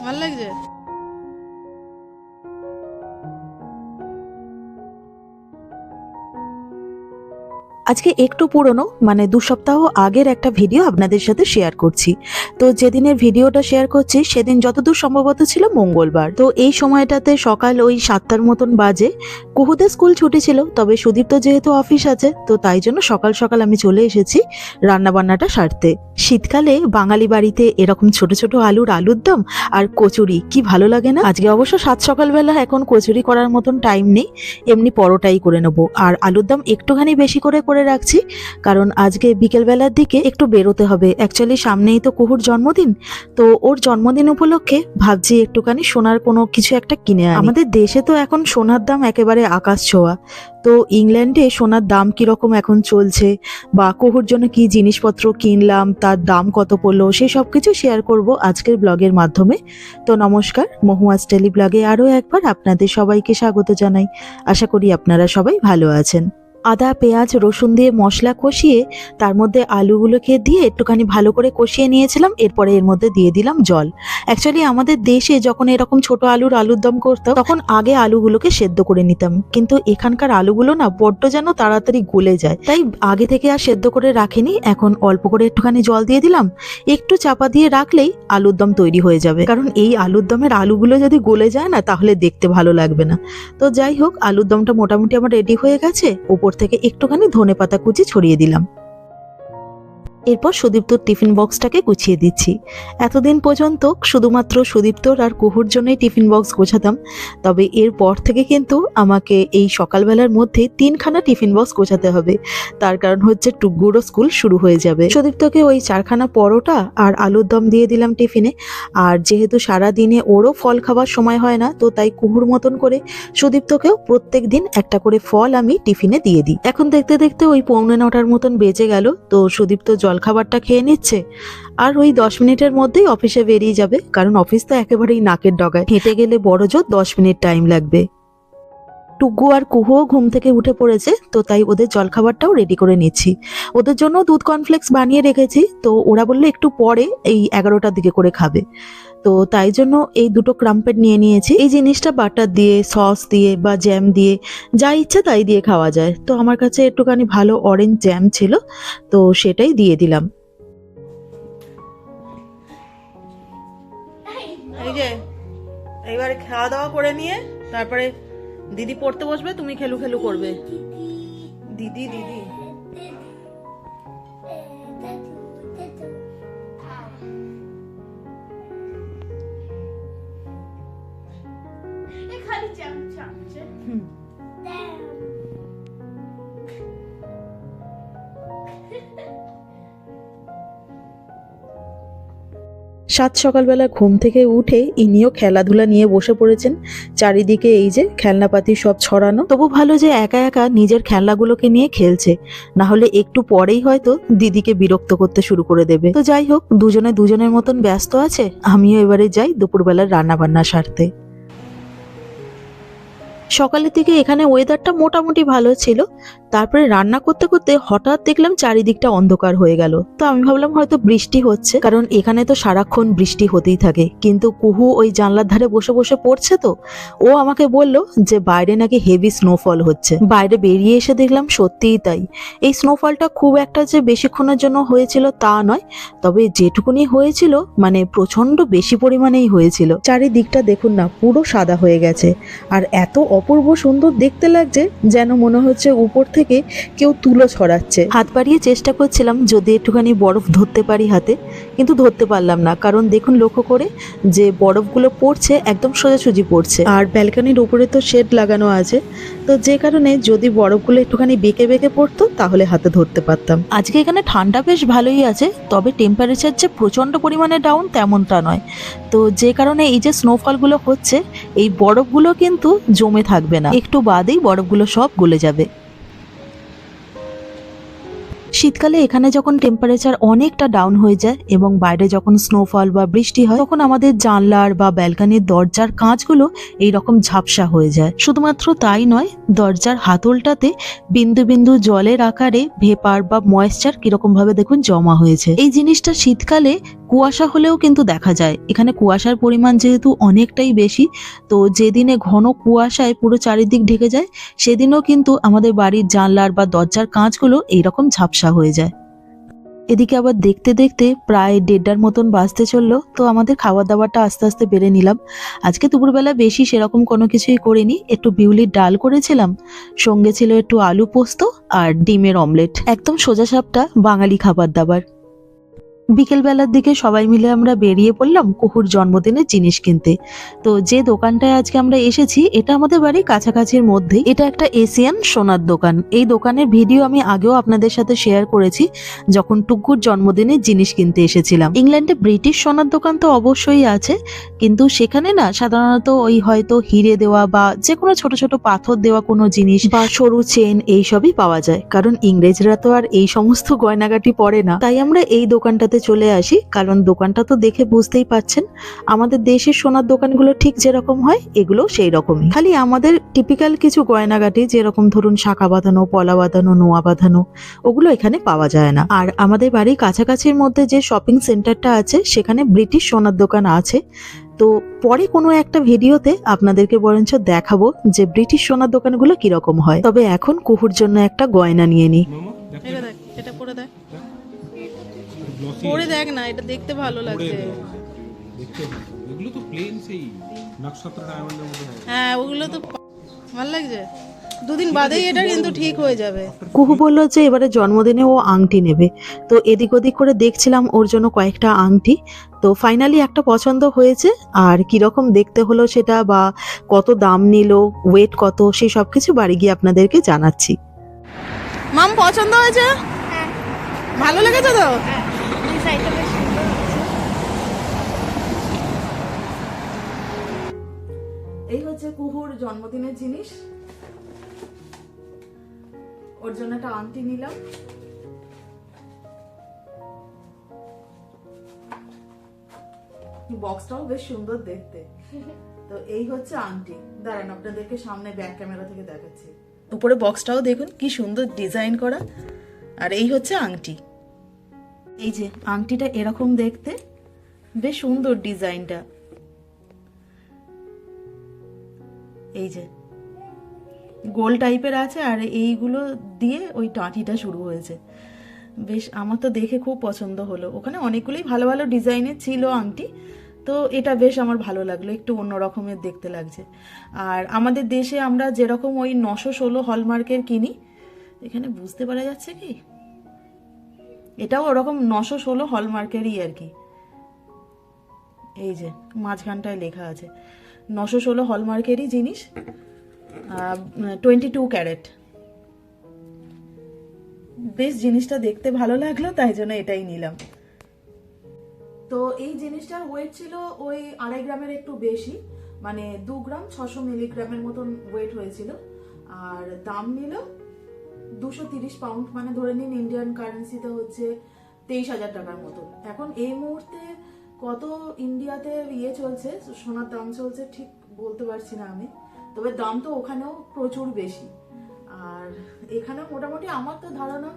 ভালো লাগছে? আজকে একটু পুরনো মানে দু সপ্তাহ আগের একটা ভিডিও আপনাদের সাথে শেয়ার করছি। তো যেদিনের ভিডিওটা শেয়ার করছি, সেদিন যতদূর সম্ভবত ছিল মঙ্গলবার। তো এই সময়টাতে সকাল ওই সাতটার মতন বাজে। কুহুদের স্কুল ছুটি ছিল, তবে সুদীপ্ত যেহেতু অফিস আছে, তো তাই জন্য সকাল সকাল আমি চলে এসেছি রান্নাবান্নাটা সারতে। শীতকালে বাঙালি বাড়িতে এরকম ছোট ছোট আলুর আলুর দম আর কচুরি, কি ভালো লাগে না? আজকে অবশ্য সাত সকালবেলা এখন কচুরি করার মতন টাইম নেই, এমনি পরোটাই করে নেব। আর আলুর দম একটুখানি বেশি করে করে রাখছি, কারণ আজকে বিকেলবেলার দিকে একটু বেরোতে হবে। অ্যাকচুয়ালি সামনেই তো কুহুর জন্মদিন, তো ওর জন্মদিন উপলক্ষে ভাবছি একটুখানি সোনার কোনো কিছু একটা কিনে আমাদের দেশে তো এখন সোনার দাম একেবারে আকাশ ছোঁয়া, তো ইংল্যান্ডে সোনার দাম কীরকম এখন চলছে, বা কুহুর জন্য কি জিনিসপত্র কিনলাম, তার দাম কত পড়ল, সেই সব কিছু শেয়ার করব আজকের ব্লগের মাধ্যমে। তো নমস্কার মহুয়াজ টেলি ব্লগে আরও একবার আপনাদের সবাইকে স্বাগত জানাই। আশা করি আপনারা সবাই ভালো আছেন। আদা, পেঁয়াজ, রসুন দিয়ে মশলা কষিয়ে তার মধ্যে আলুগুলোকে দিয়ে একটুখানি ভালো করে কষিয়ে নিয়েছিলাম। এরপরে এর মধ্যে দিয়ে দিলাম জল। অ্যাকচুয়ালি আমাদের দেশে যখন এরকম ছোট আলুর আলুর দম করতাম, তখন আগে আলুগুলোকে সেদ্ধ করে নিতাম। কিন্তু এখানকার আলুগুলো না বড্ড যেন তাড়াতাড়ি গলে যায়। তাই আগে থেকে আর সেদ্ধ করে রাখিনি, এখন অল্প করে একটুখানি জল দিয়ে দিলাম। একটু চাপা দিয়ে রাখলেই আলুর দম তৈরি হয়ে যাবে। কারণ এই আলুর দমের আলুগুলো যদি গলে যায় না, তাহলে দেখতে ভালো লাগবে না। তো যাই হোক আলুর দমটা মোটামুটি আমার রেডি হয়ে গেছে। উপর থেকে একটুখানি ধনে পাতা কুচি ছড়িয়ে দিলাম। এরপর সুদীপ্তর টিফিন বক্সটাকে গুছিয়ে দিচ্ছি। এতদিন পর্যন্ত শুধুমাত্র সুদীপ্তর আর কুহুর জন্যই টিফিন বক্স গোছাতাম, তবে এরপর থেকে কিন্তু আমাকে এই সকালবেলার মধ্যে তিনখানা টিফিন বক্স গোছাতে হবে। তার কারণ হচ্ছে টুকগুড়ো স্কুল শুরু হয়ে যাবে। সুদীপ্তকে ওই চারখানা পরোটা আর আলুর দম দিয়ে দিলাম টিফিনে। আর যেহেতু সারা দিনে ওরও ফল খাওয়ার সময় হয় না, তো তাই কুহুর মতন করে সুদীপ্তকেও প্রত্যেক দিন একটা করে ফল আমি টিফিনে দিয়ে দিই। এখন দেখতে দেখতে ওই পৌনে নটার মতন বেজে গেল, তো সুদীপ্ত জলখাবারটা খেয়ে নিচ্ছে। আর ওই দশ মিনিটের মধ্যেই অফিসে বেরিয়ে যাবে, কারণ অফিস তো একেবারেই নাকের ডগায়। হেঁটে গেলে বড় জোর দশ মিনিট টাইম লাগবে। টুকু আর কুহুও ঘুম থেকে উঠে পড়েছে, তো তাই ওদের জলখাবারটাও রেডি করে নিচ্ছি। ওদের জন্য দুধ কর্নফ্লেক্স বানিয়ে রেখেছি, তো ওরা বলল একটু পরে এই এগারোটার দিকে করে খাবে। তো তাই জন্য এই দুটো ক্রাম্পেট নিয়ে নিয়েছি। এই জিনিসটা বাটার দিয়ে সস দিয়ে বা জ্যাম দিয়ে, যা ইচ্ছা তাই দিয়ে খাওয়া যায়। তো আমার কাছে একটুখানি ভালো অরেঞ্জ জ্যাম ছিল, তো সেটাই দিয়ে দিলাম। এইবারে খাওয়া দাওয়া করে নিয়ে, তারপরে দিদি পড়তে বসবে, তুমি খেলু খেলু করবে। দিদি দিদি। সাত সকালবেলা ঘুম থেকে উঠে ইনিও খেলাধুলা নিয়ে বসে পড়েছেন। চারিদিকে এই যে খেলনাপাতি সব ছড়ানো। তবু ভালো যে একা একা নিজের খেলনাগুলোকে নিয়ে খেলছে। না হলে একটু পরেই হয়তো দিদিকে বিরক্ত করতে শুরু করে দেবে। তো যাই হোক, দুজনে দুজনের মতন ব্যস্ত আছে। আমিও এবারে যাই দুপুরবেলার রান্না বান্না সারতে। সকালের দিকে এখানে ওয়েদারটা মোটামুটি ভালো ছিল। তারপরে রান্না করতে করতে হঠাৎ দেখলাম চারিদিকটা অন্ধকার হয়ে গেল। তো আমি ভাবলাম হয়তো বৃষ্টি হচ্ছে, কারণ এখানে তো সারাক্ষণ বৃষ্টি হতেই থাকে। কিন্তু কুহু ওই জানলার ধারে বসে বসে পড়ছে তো। ও আমাকে বলল যে বাইরে নাকি হেভি স্নোফল হচ্ছে। বাইরে বেরিয়ে এসে দেখলাম সত্যিই তাই। এই স্নোফলটা খুব একটা যে বেশিক্ষণের জন্য হয়েছিল তা নয়, তবে যেটুকুনি হয়েছিল মানে প্রচণ্ড বেশি পরিমাণেই হয়েছিল। চারিদিকটা দেখুন না, পুরো সাদা হয়ে গেছে। আর এত অপূর্ব সুন্দর দেখতে লাগছে যেন মনে হচ্ছে উপর থেকে কেউ তুলো ছড়াচ্ছে। হাত বাড়িয়ে চেষ্টা করছিলাম যদি একটুখানি বরফ ধরতে পারি হাতে কিন্তু ধরতে পারলাম না কারণ দেখুন লক্ষ্য করে যে বরফগুলো পড়ছে একদম সোজাসুজি পড়ছে। আর ব্যালকনির উপরে তো শেড লাগানো আছে তো যে কারণে যদি বরফগুলো একটুখানি বেঁকে বেঁকে পড়তো তাহলে হাতে ধরতে পারতাম। আজকে এখানে ঠান্ডা বেশ ভালোই আছে তবে টেম্পারেচার যে প্রচণ্ড পরিমাণে ডাউন তেমনটা নয়। তো যে কারণে এই যে স্নোফলগুলো হচ্ছে, এই বরফগুলো কিন্তু জমে থাকবে না। একটু বাদেই বরফগুলো সব গলে যাবে। শীতকালে এখানে যখন টেম্পারেচার অনেকটা ডাউন হয়ে যায় এবং বাইরে যখন স্নোফল বা বৃষ্টি হয়, তখন আমাদের জানলার বা ব্যালকানির দরজার কাঁচগুলো এইরকম ঝাপসা হয়ে যায়। শুধুমাত্র তাই নয়, দরজার হাতলটাতে বিন্দু বিন্দু জলের আকারে ভেপার বা ময়েশ্চার কীরকম ভাবে দেখুন জমা হয়েছে। এই জিনিসটা শীতকালে কুয়াশা হলেও কিন্তু দেখা যায়। এখানে কুয়াশার পরিমাণ যেহেতু অনেকটাই বেশি, তো যেদিনে ঘন কুয়াশায় পুরো চারিদিক ঢেকে যায়, সেদিনও কিন্তু আমাদের বাড়ির জানলার বা দরজার কাঁচগুলো এইরকম ঝাপসা হয়ে যায়। এদিকে আবার দেখতে দেখতে প্রায় দেড়টার মতন বাজতে চলল, তো আমাদের খাবার দাবারটা আস্তে আস্তে বেড়ে নিলাম। আজকে দুপুরবেলা বেশি সেরকম কোনো কিছুই করিনি, একটু বিউলির ডাল করেছিলাম, সঙ্গে ছিল একটু আলু পোস্ত আর ডিমের অমলেট। একদম সোজা সাপটা বাঙালি খাবার দাবার। বিকেলবেলার দিকে সবাই মিলে আমরা বেরিয়ে পড়লাম কুহুর জন্মদিনের জিনিস কিনতে। তো যে দোকানটায় আজকে আমরা এসেছি, এটা আমাদের বাড়ির কাছাকাছির মধ্যেই। এটা একটা এশিয়ান সোনার দোকান। এই দোকানের ভিডিও আমি আগেও আপনাদের সাথে শেয়ার করেছি, যখন টুকুর জন্মদিনের জিনিস কিনতে এসেছিলাম। ইংল্যান্ডে ব্রিটিশ সোনার দোকান তো অবশ্যই আছে, কিন্তু সেখানে না সাধারণত ওই হয়তো হিরে দেওয়া বা যে কোনো ছোট ছোট পাথর দেওয়া কোনো জিনিস বা সরু চেন এইসবই পাওয়া যায়। কারণ ইংরেজরা তো আর এই সমস্ত গয়নাগাটি পরে না। তাই আমরা এই দোকানটাতে চলে আসি কারণ দোকানটা তো দেখে বুঝতেই পাচ্ছেন। আমাদের দেশের সোনার দোকানগুলো ঠিক যেরকম হয় এগুলো সেই রকমই। খালি আমাদের টিপিক্যাল কিছু গয়নাগাটি যেরকম ধরুন শাখা বাঁধানো পলা বাঁধানো নোয়া বাঁধানো ওগুলো এখানে পাওয়া যায় না। আর আমাদের বাড়ির কাছাকাছির মধ্যে যে শপিং সেন্টারটা আছে সেখানে ব্রিটিশ সোনার দোকান আছে। তো পরে কোনো একটা ভিডিওতে আপনাদেরকে বরঞ্চ দেখাবো যে ব্রিটিশ সোনার দোকানগুলো কীরকম হয়। তবে এখন কুহুর জন্য একটা গয়না নিয়ে নিই। এটা দেখ পরে দেখ। গ্লসি পরে দেখ না এটা দেখতে ভালো লাগছে। দেখতে এগুলো তো প্লেন সেই নক্ষত্র ডায়মন্ডের হয়। হ্যাঁ ওগুলো তো ভালো লাগছে। দুদিন বাদেই এটা কিন্তু ঠিক হয়ে যাবে। কুহু বলল যে এবারে জন্মদিনে ও আংটি নেবে। তো এদিক ওদিক করে দেখছিলাম ওর জন্য কয়েকটা আংটি। তো ফাইনালি একটা পছন্দ হয়েছে। আর কীরকম দেখতে হলো সেটা বা কত দাম নিল ওয়েট কত সেই সব কিছু বাড়ি গিয়ে আপনাদেরকে জানাচ্ছি। মাম পছন্দ হয়েছে? ভালো লেগেছে তো? এই হচ্ছে কুহুর জন্মদিনের জিনিস। ওর জন্য একটা আংটি নিলাম। বক্সটাও বেশ সুন্দর দেখতে। তো এই হচ্ছে আংটি। দাঁড়ান, আপনাদেরকে সামনে ব্যাক ক্যামেরা থেকে দেখাচ্ছি। উপরে বক্সটাও দেখুন, কি সুন্দর ডিজাইন করা। আর এই হচ্ছে আংটি। এই যে আংটিটা এরকম দেখতে, বেশ সুন্দর ডিজাইনটা। এই যে, গোল টাইপের আছে আর এইগুলো দিয়ে ওই টাঁটিটা শুরু হয়েছে। বেশ, আমার তো দেখে খুব পছন্দ হলো। ওখানে অনেকগুলোই ভালো ভালো ডিজাইনের ছিল আংটি, তো এটা বেশ আমার ভালো লাগল, একটু অন্য রকমের দেখতে লাগছে। আর আমাদের দেশে আমরা যেরকম ওই নশো ষোলো হলমার্কের কিনি, এখানে বুঝতে পারা যাচ্ছে কি? এটাও ওরকম নশো ষোলো হলমার্কেরই আর কি। এই যে, মাঝখানটায় লেখা আছে। নশো ষোলো হলমার্কেরই জিনিস টোয়েন্টি টু ক্যারেট। বেশ জিনিসটা দেখতে ভালো লাগল, তাই জন্য এটাই নিলাম। তো এই জিনিসটার ওয়েট ছিল ওই আড়াই গ্রামের একটু বেশি মানে দু গ্রাম ছশো মিলিগ্রামের মতন ওয়েট হয়েছিল। আর দাম নিল দুশো তিরিশ পাউন্ড মানে ধরে নিন ইন্ডিয়ান কারেন্সিতে হচ্ছে তেইশ হাজার টাকার মতো। এখন এই মুহূর্তে কত ইন্ডিয়াতে ইয়ে চলছে, সোনার দাম চলছে ঠিক বলতে পারছি না আমি, তবে দাম তো ওখানেও প্রচুর বেশি। আর এখানে মোটামুটি আমার তো ধারণা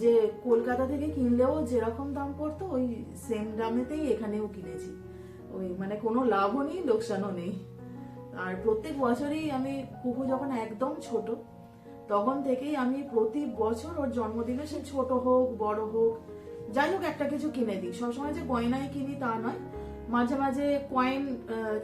যে কলকাতা থেকে কিনলেও যেরকম দাম পড়তো, ওই সেম দামেতেই এখানেও কিনেছি। ওই মানে কোনো লাভও নেই, লোকসানও নেই। আর প্রত্যেক বছরই আমি কুকু যখন একদম ছোট তখন থেকেই আমি প্রতি বছর ওর জন্মদিনে সে ছোট হোক, বড় হোক, যাই হোক একটা কিছু কিনে দিই। সবসময় যে গয়নায় কিনি তা নয়, মাঝে মাঝে কয়েন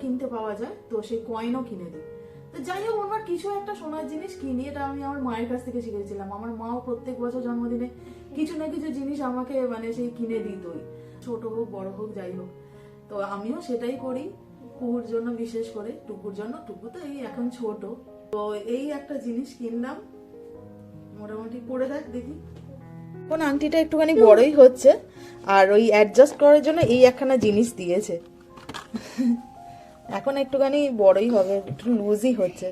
কিনতে পাওয়া যায়, তো সেই কয়েনও কিনে দিই। তো যাই হোক আমার কিছু একটা সোনার জিনিস কিনি, এটা আমি আমার মায়ের কাছ থেকে শিখেছিলাম। আমার মাও প্রত্যেক বছর জন্মদিনে কিছু না কিছু জিনিস আমাকে মানে সেই কিনে দিতই। ছোট হোক, বড় হোক, যাই হোক। তো আমিও সেটাই করি, কুকুর জন্য বিশেষ করে, টুকুর জন্য, টুকু তো এই এখন ছোট। তো এই একটা জিনিস কিনলাম মোটামুটি পরে দেখ দেখি। কোন আংটিটা একটুখানি বড়ই হচ্ছে আর ওই অ্যাডজাস্ট করার জন্য এই একখানা জিনিস দিয়েছে। এখন একটুখানি বড়ই হবে একটু লুজই হচ্ছে।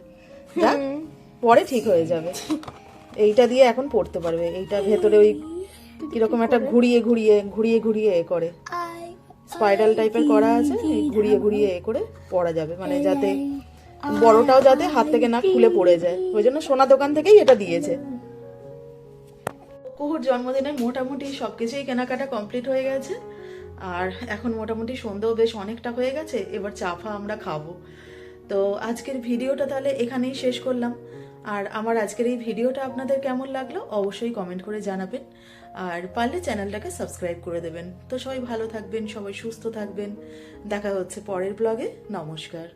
পরে ঠিক হয়ে যাবে। এইটা দিয়ে এখন পড়তে পারবে এইটা ভেতরে ওই কীরকম একটা ঘুরিয়ে ঘুরিয়ে ঘুরিয়ে ঘুরিয়ে এ করে। স্পাইরাল টাইপের করা আছে ঘুরিয়ে ঘুরিয়ে এ করে পড়া যাবে মানে যাতে বড়টাও যাতে হাত থেকে না খুলে পড়ে যায়। ওই জন্য সোনা দোকান থেকেই এটা দিয়েছে। কুহুর জন্মদিনে মোটামুটি সব কিছুই কেনাকাটা কমপ্লিট হয়ে গেছে। আর এখন মোটামুটি সন্ধ্যেও বেশ অনেকটা হয়ে গেছে, এবার চা ফা আমরা খাব। তো আজকের ভিডিওটা তাহলে এখানেই শেষ করলাম। আর আমার আজকের এই ভিডিওটা আপনাদের কেমন লাগল অবশ্যই কমেন্ট করে জানাবেন। আর পারলে চ্যানেলটাকে সাবস্ক্রাইব করে দেবেন। তো সবাই ভালো থাকবেন, সবাই সুস্থ থাকবেন। দেখা হচ্ছে পরের ব্লগে নমস্কার।